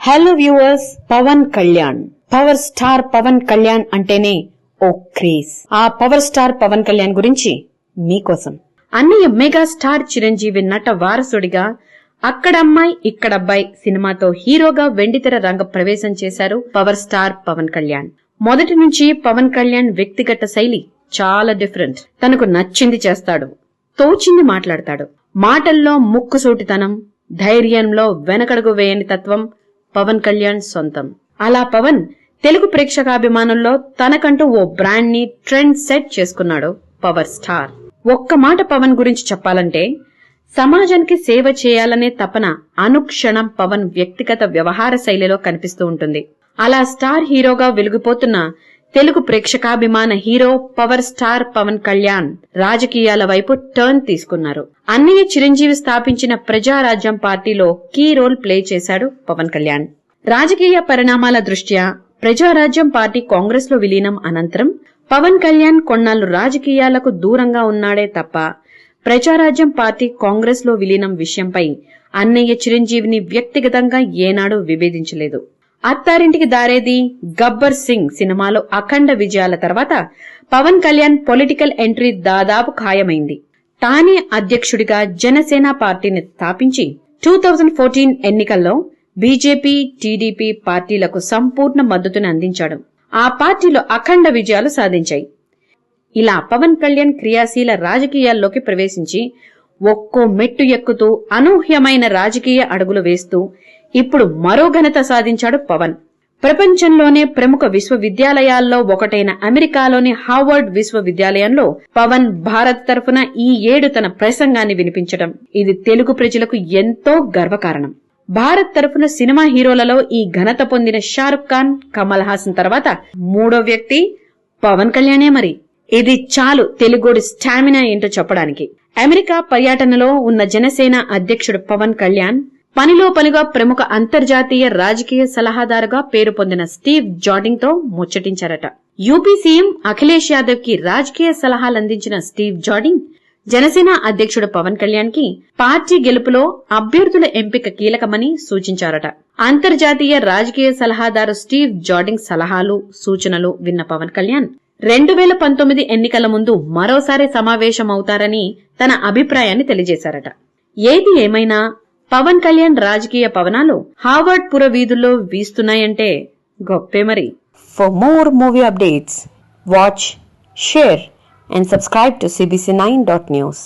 Hello viewers Pawan Kalyan power star Pawan Kalyan అంటేనే ఓ craze. ఆ పవర్ స్టార్ పవన్ కళ్యాణ్ గురించి మీకోసం. అన్నయ్య మెగా స్టార్ చిరంజీవి నట వారసుడిగా అక్కడమ్మాయి ఇక్కడబ్బాయి సినిమాతో హీరోగా వెండితెర రంగ ప్రవేశం చేశారు పవర్ స్టార్ పవన్ కళ్యాణ్ మొదటి నుంచి పవన్ కళ్యాణ్ వ్యక్తిగత శైలి చాలా డిఫరెంట్ తనకు నచ్చింది చేస్తాడు తోచింది మాట్లాడతాడు. మాటల్లో ముక్కుసూటితనం ధైర్యంలో వెనకడుగు వేయని తత్వం పవన్ కళ్యాణ్ సొంతం. అలా పవన్ తెలుగు ప్రేక్షకాభిమానుల్లో తనకంటూ ఓ బ్రాండ్ని ట్రెండ్ సెట్ చేసుకున్నాడు పవర్ స్టార్. ఒక్క మాట పవన్ గురించి చెప్పాలంటే సమాజానికి సేవ చేయాలనే తపన అనుక్షణం పవన్ వ్యక్తిగత వ్యవహార శైలిలో కనిపిస్తూ ఉంటుంది. అలా స్టార్ హీరోగా వెలిగిపోతున్న Telugu ప్రేక్షకాభిమాన hero power star Pawan Kalyan రాజకీయాల వైపు టర్న్ తీసుకున్నారు. అన్నయ్య చిరంజీవి స్థాపించిన ప్రజారాజ్యం పార్టీలో కీ రోల్ ప్లే చేశాడు పవన్ కళ్యాణ్. రాజకీయ పరిణామాల దృష్ట్యా ప్రజారాజ్యం పార్టీ కాంగ్రెస్లో విలీనం అనంతరం పవన్ కళ్యాణ్ కొన్నాళ్ళు రాజకీయాలకు దూరంగా ఉన్నాడే తప్ప ప్రజారాజ్యం పార్టీ కాంగ్రెస్లో విలీనం విషయంపై అన్నయ్య చిరంజీవిని వ్యక్తిగతంగా ఏనాడు విభేదించలేదు. అత్తారింటికి దారేది గబ్బర్ సింగ్ సినిమాలో అఖండ విజయాల తర్వాత పవన్ కళ్యాణ్ పొలిటికల్ ఎంట్రీ దాదాపు ఖాయమైంది. తానే అధ్యక్షుడిగా జనసేన పార్టీని స్థాపించి టూ థౌజండ్ ఫోర్టీన్ ఎన్నికల్లో బీజేపీ టీడీపీ పార్టీలకు సంపూర్ణ మద్దతును అందించాడు. ఆ పార్టీలో అఖండ విజయాలు సాధించాయి. ఇలా పవన్ కళ్యాణ్ క్రియాశీల రాజకీయాల్లోకి ప్రవేశించి ఒక్కో మెట్టు ఎక్కుతూ అనూహ్యమైన రాజకీయ అడుగులు వేస్తూ ఇప్పుడు మరో ఘనత సాధించాడు పవన్. ప్రపంచంలోనే ప్రముఖ విశ్వవిద్యాలయాల్లో ఒకటైన అమెరికాలోని హార్వర్డ్ విశ్వవిద్యాలయంలో పవన్ భారత్ తరఫున ఈ ఏడు తన ప్రసంగాన్ని వినిపించడం. ఇది తెలుగు ప్రజలకు ఎంతో గర్వకారణం. భారత్ తరఫున సినిమా హీరోలలో ఈ ఘనత పొందిన షారుఖ్ ఖాన్ కమల్ హాసన్ తర్వాత మూడో వ్యక్తి పవన్ కళ్యాణే మరి. ఇది చాలు తెలుగుడి స్టామినా ఏంటో చెప్పడానికి. అమెరికా పర్యటనలో ఉన్న జనసేన అధ్యక్షుడు పవన్ కళ్యాణ్ పనిలో పనిగా ప్రముఖ అంతర్జాతీయ రాజకీయ సలహాదారుగా పేరు పొందిన స్టీవ్ జార్డింగ్తో ముచ్చటించారట. యూపీ సీఎం అఖిలేష్ యాదవ్కి రాజకీయ సలహాలు అందించిన స్టీవ్ జాడింగ్ జనసేన అధ్యక్షుడు పవన్ కళ్యాణ్కి పార్టీ గెలుపులో అభ్యర్థుల ఎంపిక కీలకమని సూచించారట. అంతర్జాతీయ రాజకీయ సలహాదారు స్టీవ్ జాడింగ్ సలహాలు సూచనలు విన్న పవన్ కళ్యాణ్ రెండు వేల పంతొమ్మిది ఎన్నికల ముందు మరోసారి సమావేశమవుతారని తన అభిప్రాయాన్ని తెలియజేశారట. ఏది ఏమైనా పవన్ కళ్యాణ్ రాజకీయ పవనాలు హార్వర్డ్ పుర వీధుల్లో వీస్తున్నాయంటే గొప్పే మరి. For more movie updates watch share and subscribe to CBC nine dot news